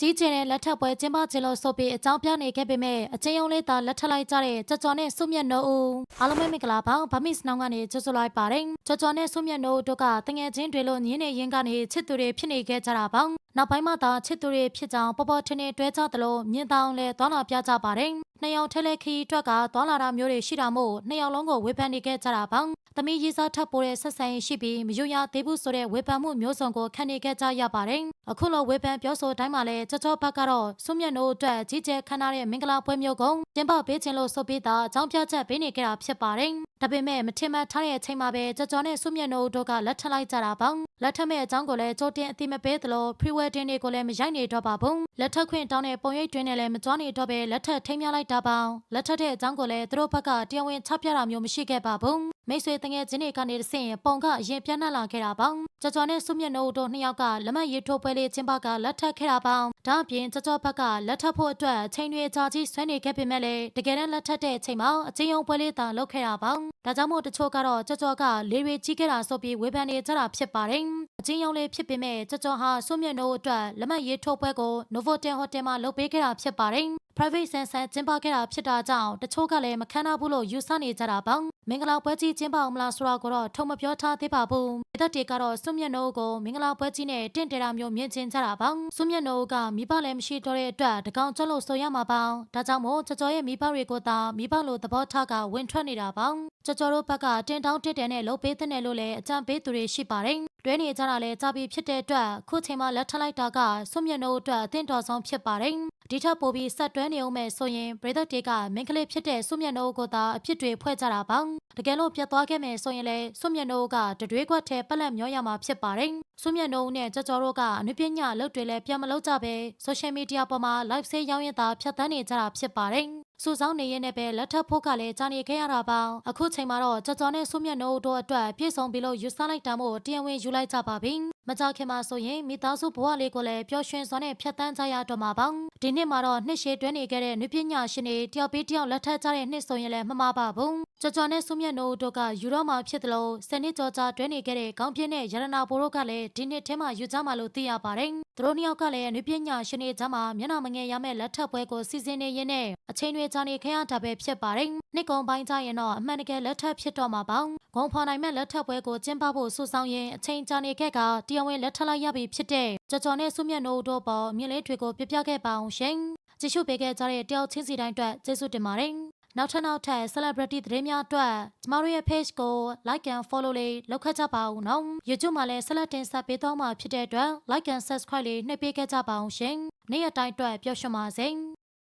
ကြီးကျယ်တဲ့လက်ထပ်ပွဲကျင်းပခြင်းလို့ဆိုပြီးအကြောင်းပြနေခဲ့ပေမဲ့အချင်းယုံလေးသာလက်ထပ်လိုက်ကြတဲ့ကြော်ကြော်နဲ့စုမြတ်နိုးဦးအားလုံးပဲမင်္ဂလာပါဗမစ်နောင်ကနေကြိုဆိုလိုက်ပါတယ်ကြော်ကြော်နဲ့စုမြတ်နိုးဦးတို့ကတငယ်ချင်းတွေလို့ညင်းနေရင်ကနေချစ်သူတွေဖြစ်နေခဲ့ကြတာပါနောက်ပိုင်းမှာသာချစ်သူတွေဖြစ်ကြောင်းပေါ်ပေါ်ထင်ထင်တွဲကြသလိုမြင်တောင်လဲသွားလာပြကြပါတယ်နှစ်ယောက်ထဲလဲခီးအတွက်ကသွားလာတာမျိုးတွေရှိတာမို့နှစ်ယောက်လုံးကိုဝေဖန်နေခဲ့ကြတာပါ သမီးရေးစားထပ်ပိုးတဲ့ဆက်ဆံရေးရှိပြီးမယွရသေးဘူးဆိုတဲ့ဝေဖန်မှုမျိုးစုံကိုခံနေခဲ့ကြရပါတယ်အခုလိုဝေဖန်ပြောဆိုတိုင်းမှာလဲကြောကြောဘက်ကတော့စွမျက်နှိုးအတွက်ကြီးကျယ်ခမ်းနားတဲ့မင်္ဂလာပွဲမျိုးကိုကျင်းပပေးခြင်းလို့ဆိုပြီးသားအကြောင်းပြချက်ပေးနေကြတာဖြစ်ပါတယ်ဒါပေမဲ့မထင်မှတ်ထားတဲ့အချိန်မှာပဲကြောကြောနဲ့စွမျက်နှိုးတို့ကလက်ထပ်လိုက်ကြတာပါလက်ထပ်မဲ့အကြောင်းကိုလည်းကြိုတင်အသိမပေးသလို pre-wedding တွေကိုလည်းမရိုက်နေတော့ပါဘူးလက်ထပ်ခွင့်တောင်းတဲ့ပုံရိပ်တွင်နဲ့လည်းမကြွားနေတော့ပဲလက်ထပ်ထိမ်းမြလိုက်တာပါလက်ထပ်တဲ့အကြောင်းကိုလည်းသူတို့ဘက်ကတရားဝင်ချပြတာမျိုးမရှိခဲ့ပါဘူး မိတ်ဆွေတငယ်ချင်းတွေကနေတဆင့်ပုံကအရင်ပြန့်နှံ့လာခဲ့တာပါကြော်ကြော်နဲ့စုမြတ်နိုးတို့နှစ်ယောက်ကလက်မရေးထိုးပွဲလေးကျင်းပကလက်ထပ်ခဲ့တာပါ ဒါအပြင်ကြော်ကြော်ဘက်ကလက်ထပ်ဖို့အတွက်ချိန်တွေကြာကြီးဆွဲနေခဲ့ပေမဲ့လည်းတကယ်တမ်းလက်ထပ်တဲ့အချိန်မှာအချင်းယုံပွဲလေးသာလုပ်ခဲ့တာပါဒါကြောင့်မို့တချို့ကတော့ကြော်ကြော်ကလေတွေကြီးခဲ့တာဆိုပြီးဝေဖန်နေကြတာဖြစ်ပါတယ်အချင်းယုံလေးဖြစ်ပေမဲ့ကြော်ကြော်ဟာစုမြတ်နိုးအတွက်လက်မရေးထိုးပွဲကို Novotel Hotel မှာလုပ်ပေးခဲ့တာဖြစ်ပါတယ် private ဆန်ဆန်ကျင်းပခဲ့တာဖြစ်တာကြောင့်တချို့ကလည်းမခံနိုင်ဘူးလို့ယူဆနေကြတာပါမင်္ဂလာပွဲကြီးကျင်းပအောင်မလားဆိုတာကိုတော့ထုံမပြောထားသေးပါဘူးဒေသတေကတော့စွမျက်နှုတ်ကိုမင်္ဂလာပွဲကြီးနဲ့တင့်တယ်တာမျိုးမြင်ချင်ကြတာပါစွမျက်နှုတ်ကမိဘလည်းမရှိတော့တဲ့အတွက်တကောင်ကျွတ်လို့ဆိုရမှာပါဒါကြောင့်မို့ကြော်ကြော်ရဲ့မိဘတွေကိုသာမိဘလိုသဘောထားကဝင်ထွက်နေတာပါကြော်ကြော်တို့ဘက်ကတင်တောင်းတစ်တယ်နဲ့လှုပ်ပေးတဲ့လို့လည်းအကြံပေးသူတွေရှိပါတယ်တွဲနေကြတာလဲကြပြီဖြစ်တဲ့အတွက်ခုချိန်မှာလက်ထလိုက်တာကစွမျက်နှုတ်အတွက်အသင့်တော်ဆုံးဖြစ်ပါတယ် ဒီထက်ပိုပြီးဆက်တွဲနေအောင်မဲ့ဆိုရင်ဘရဒတ်တေကမင်္ဂလိဖြစ်တဲ့စွမျက်နှုတ်ကိုသာအဖြစ်တွေဖွဲ့ကြတာပါတကယ်လို့ပြတ်သွားခဲ့မယ်ဆိုရင်လည်းစွမျက်နှုတ်ကတတွေးခွက်ထဲပက်လက်မျောရမှာဖြစ်ပါတယ်စွမျက်နှုတ်နဲ့ကြော်ကြော်တို့ကအနုပညာအလုပ်တွေလည်းပြန်မလုပ်ကြပဲဆိုရှယ်မီဒီယာပေါ်မှာ live ဆေးရောင်းရင်သာဖြတ်သန်းနေကြတာဖြစ်ပါတယ်စူဆောင်းနေရတဲ့ပဲလက်ထပ်ဖို့ကလည်းကြာနေခဲ့ရတာပါအခုချိန်မှာတော့ကြော်ကြော်နဲ့စွမျက်နှုတ်တို့အတွက်ပြည့်စုံပြီလို့ယူဆလိုက်တာမို့တရားဝင်ယူလိုက်ကြပါပြီ မကြခင်မှာဆိုရင်မိသားစုဘဝလေးကိုလည်းပျော်ရွှင်စွာနဲ့ဖြတ်သန်းကြရတော့မှာပါဒီနှစ်မှာတော့နှစ်ရှည်တွဲနေခဲ့တဲ့နုပညာရှင်တွေတယောက်ပြီးတယောက်လက်ထပ်ကြတဲ့နှစ်ဆိုရင်လည်းမမှားပါဘူးကြော်ကြော်နဲ့ဆုမြတ်နိုးတို့ကယူရောမှာဖြစ်တယ်လို့စနစ်ကြော်ကြာတွဲနေခဲ့တဲ့ကောင်းပြင်းနဲ့ရတနာဘိုးတို့ကလည်းဒီနှစ်ထဲမှာယူကြမှာလို့သိရပါတယ် သူတို့နှစ်ယောက်ကလည်းနုပညာရှင်တွေကြားမှာမျက်နှာမငယ်ရမယ့်လက်ထပ်ပွဲကိုစီစဉ်နေရင်းနဲ့အချိန်တွေကြာနေခဲ့ရတာပဲဖြစ်ပါတယ်နှစ်ကုံပိုင်းကျရင်တော့အမှန်တကယ်လက်ထပ်ဖြစ်တော့မှာပါဂုံဖော်နိုင်မဲ့လက်ထပ်ပွဲကိုကျင်းပဖို့စူဆောင်းရင်အချိန်ကြာနေခဲ့ကတရားဝင်လက်ထပ်လိုက်ရပြီဖြစ်တဲ့ကြော်ကြော်နဲ့ဆုမြတ်နိုးတို့ပေါ်မြင်လေးတွေကိုပြပြခဲ့ပါအောင်ရှင်ကြည့်ရှုပေးခဲ့ကြတဲ့တယောက်ချင်းစီတိုင်းအတွက်ကျေးဇူးတင်ပါတယ် နောက်ထပ်နောက်ထပ် celebrity သတင်းများအတွက်ကျမတို့ရဲ့ page ကို like and follow လေးလုပ်ခတ်ကြပါဦးနော် YouTube မှာလည်း select တင်ဆက်ပေးသွားမှာဖြစ်တဲ့အတွက် like and subscribe လေးနှိပ်ပေးခဲ့ကြပါအောင်ရှင်နေ့ရက်တိုင်းအတွက်ပျော်ရွှင်ပါစေ